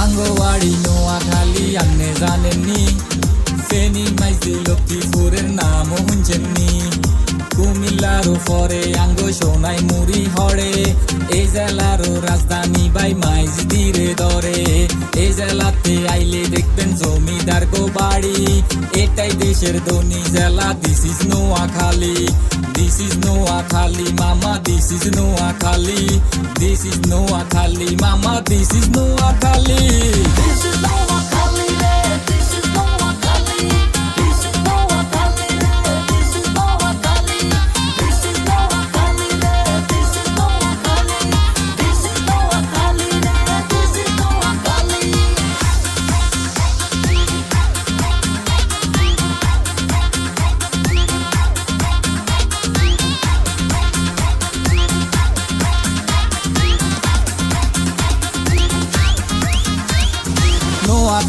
আঙ্গো বাড়ি নোয়াখালী আপনি জানেননি ফেনি মাইজি লক্ষ্মীপুরের নামও শুনছেননি কুমিল্লার পরে আঙ্গো সোনাই মুড়ি হরে এই জেলারও রাজধানী বাই মাইজ ধীরে ধরে এই জেলাতে আইলে দেখবেন জমিদার গো বাড়ি এটাই দেশের ধনী জেলা this is Noakhali this is Noakhali মামা this is Noakhali this is Noakhali মামা দিস ইজ নোয়া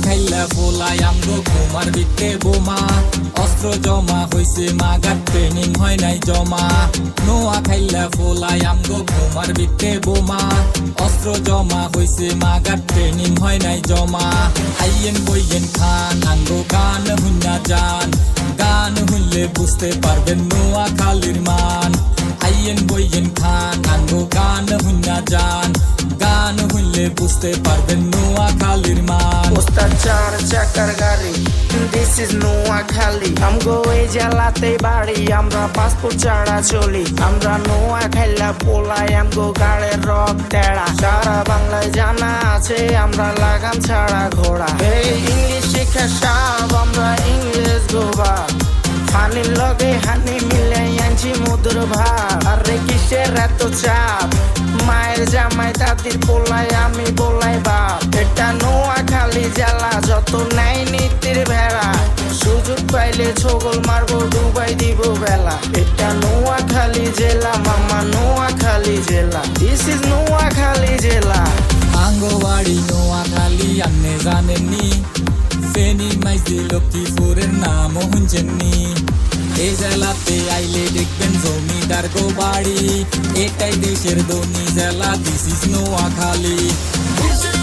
খাইলা ফোলাই আমগো ঘুমার ভিতরে বোমা। অস্ত্র জমা হইছে, মাগার ট্রেনিং হয় নাই জমা। নোয়া খাইলা ফোলাই আমগো ঘুমার ভিতরে বোমা। অস্ত্র জমা হইছে, মাগার ট্রেনিং হয় নাই জমা। আইয়েন বইয়েন খান আঙ্গো গান হুন্না যান। গান হুনলে বুঝতে পারবেন নোয়া খালির মান। আইয়েন বইয়েন খান আঙ্গো গান হুন্না যান। গান হুনলে বুঝতে পারবেন নোয়া খালির মান। ওস্তাদ চার চাকার গাড়ি দিস ইজ নোয়াখালী আমগো এই জেলাতে বাড়ি। আমরা পাসপোর্ট ছাড়া চলি। আমরা নোয়া খাইলা পোলাই আমগো গাড়ের রক তেড়া। সারা বাংলায় জানা আছে, আমরা লাগাম ছাড়া ঘোড়া। এই ইংলিশ শিক্ষা সব আমরা ইংলিশ গোবা। ফানির লগে হানি মিলে আনছি মধুর ভাব আরে কিসের এত চাপ? মায়ের জামাই দাদির পোলাই আমি বলাই ছগল মারবো ডুবাই দিব বেলা। এটা নোয়া খালি জেলা মামা নোয়া খালি জেলা। দিস ইজ নোয়া খালি জেলা। আঙ্গবাড়ি নোয়াখালী আপনি জানেননি। ফেনি মাইজি লক্ষ্মীপুরের নাম শুনছেননি। এই জেলাতে আইলে দেখবেন জমিদার গো বাড়ি এটাই দেশের ধনী জেলা this is Noakhali This is Noakhali,